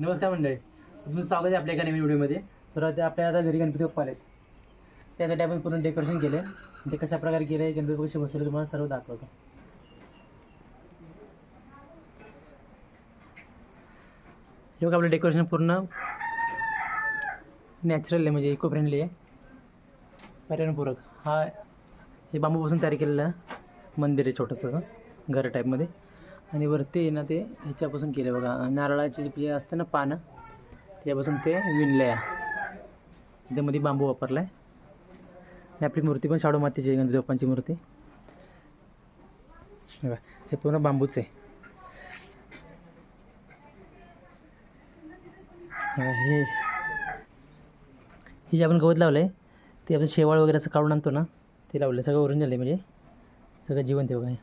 नमस्कार मंडळी. तुमचं स्वागत आहे आपल्या एका नवीन व्हिडिओमध्ये. सर्वात ते आपल्या आता घरी गणपती बाप्पा आलेत त्यासाठी आपण पूर्ण डेकोरेशन केलं आहे ते कशा प्रकारे केलं आहे गणपती कसे बसवले तुम्हाला सर्व दाखवतो. हे बघा आपलं डेकोरेशन पूर्ण नॅचरल आहे म्हणजे इको फ्रेंडली आहे. पर्यावरणपूरक. हा हे बांबूपासून तयार केलेलं मंदिर आहे छोटंसं असं घर टाईपमध्ये आणि वरती आहे ना ते ह्याच्यापासून केलं बघा. नारळाचे जे असतं ना पानं त्यापासून ते विणलं आहे त्यामध्ये बांबू वापरला आहे आणि आपली मूर्ती पण शाडू मातीची आहे गणपती बाप्पांची मूर्ती. बघा हे पूर्ण बांबूच आहे. हे हे जे आपण गवत लावलं आहे ते आपण शेवाळ वगैरे असं काढून आणतो ना ते लावलं सगळं ओरिजिनल आहे म्हणजे. सगळं जिवंत आहे बघा हे.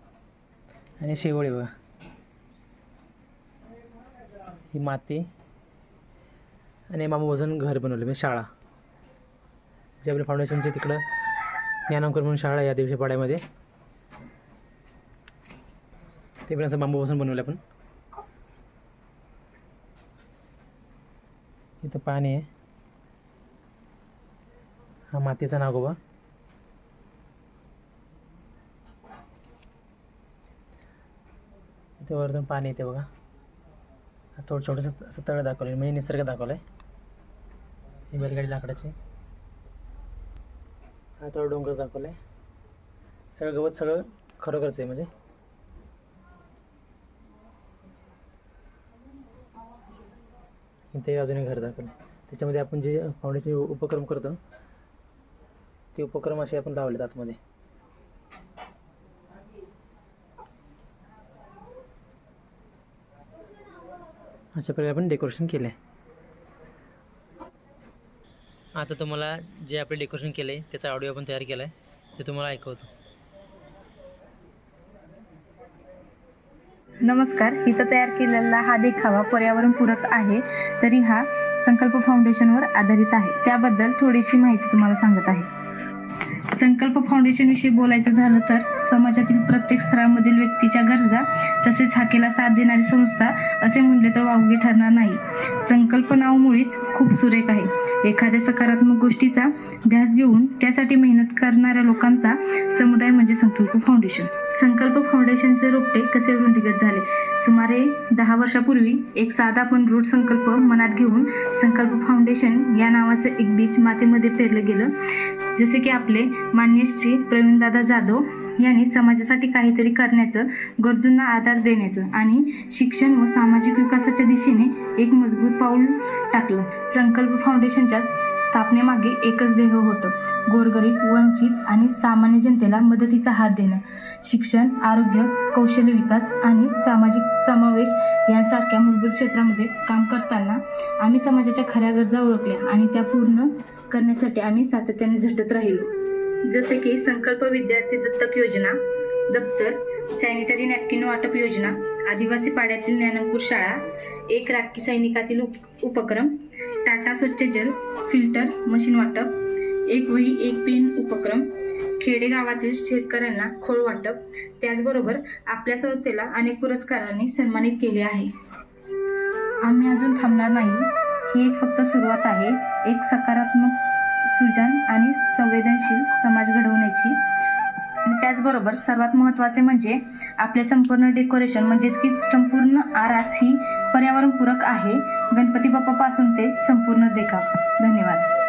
आणि शेवळे बघा. ही माती आणि मामा वजन घर बनवलं म्हणजे शाळा. जे आपल्या फाउंडेशनचे तिकडं ज्ञानांकर म्हणून शाळा या दिवशी पाड्यामध्ये. ते पण असं बांबूपासून बनवलं आपण इथं पाणी आहे. हा मातीचा नागोबा इथे वरतून पाणी येते बघा. थोडं छोटंसं असं तळं दाखवलं म्हणजे निसर्ग दाखवलं आहे ही बैलगाडी लाकडाची. हा थोडं डोंगर दाखवलं आहे सगळं गवत सगळं खरोखरच आहे म्हणजे. इथे अजून एक घर दाखवलं आहे त्याच्यामध्ये आपण जे फाउंडेशन उपक्रम करतो ते उपक्रम असे आपण लावलेत आतमध्ये. अशा प्रकारे आपण डेकोरेशन केलं आहे आता तुम्हाला जे आपण डेकोरेशन केलं आहे त्याचा ऑडिओ आपण तयार केला आहे ते तुम्हाला ऐकवतो. नमस्कार. इथं तयार केलेला हा देखावा पर्यावरणपूरक आहे तरी हा संकल्प फाउंडेशनवर आधारित आहे. त्याबद्दल थोडीशी माहिती तुम्हाला सांगत आहे. संकल्प फाउंडेशन विषयी बोलायचं झालं तर समाजातील प्रत्येक स्तरामधील व्यक्तीच्या गरजा तसेच हाकेला साथ देणारी संस्था असे म्हणले तर वावगे ठरणार नाही. संकल्प नावमुळेच खूप सुरेख आहे. एखाद्या सकारात्मक गोष्टीचा ध्यास घेऊन त्यासाठी मेहनत करणाऱ्या लोकांचा समुदाय म्हणजे संकल्प फाउंडेशन संकल्प फाउंडेशनचे रोपटे कसे वृद्धिगत झाले? सुमारे दहा वर्षापूर्वी एक साधा पण रूढ संकल्प मनात घेऊन संकल्प फाउंडेशन या नावाचं एक बीज मातेमध्ये पेरलं गेलं. जसे की आपले मान्य श्री प्रवीणदादा जाधव यांनी समाजासाठी काहीतरी करण्याचं गरजूंना आधार देण्याचं आणि शिक्षण व सामाजिक विकासाच्या दिशेने एक मजबूत पाऊल टाकलं. संकल्प फाउंडेशनच्या स्थापनेमागे एकच ध्येय होतं. गोरगरीब वंचित आणि सामान्य जनतेला मदतीचा हात देणं. शिक्षण आरोग्य कौशल्य विकास आणि सामाजिक समावेश यांसारख्या मूलभूत क्षेत्रामध्ये काम करताना आम्ही समाजाच्या खऱ्या गरजा ओळखल्या आणि त्या पूर्ण करण्यासाठी आम्ही सातत्याने झटत राहिलो. जसे की संकल्प विद्यार्थी दत्तक योजना दप्तर सॅनिटरी नॅपकिन वाटप योजना आदिवासी पाड्यातील ज्ञानपूर शाळा एक राखी सैनिकातील उप उपक्रम टाटा स्वच्छ जल फिल्टर मशीन वाटप एक वही एक पेन उपक्रम खेडेगावातील शेतकऱ्यांना खोळ वाटप त्याचबरोबर आपल्या संस्थेला अनेक पुरस्कारांनी सन्मानित केले आहे. आम्ही अजून थांबणार नाही. ही एक फक्त सुरुवात आहे. एक सकारात्मक सृजन आणि संवेदनशील समाज घडवण्याची. त्याचबरोबर सर्वात महत्त्वाचे म्हणजे आपले संपूर्ण डेकोरेशन म्हणजेच की संपूर्ण आरास ही पर्यावरणपूरक आहे. गणपती बाप्पापासून ते संपूर्ण देखाव. धन्यवाद.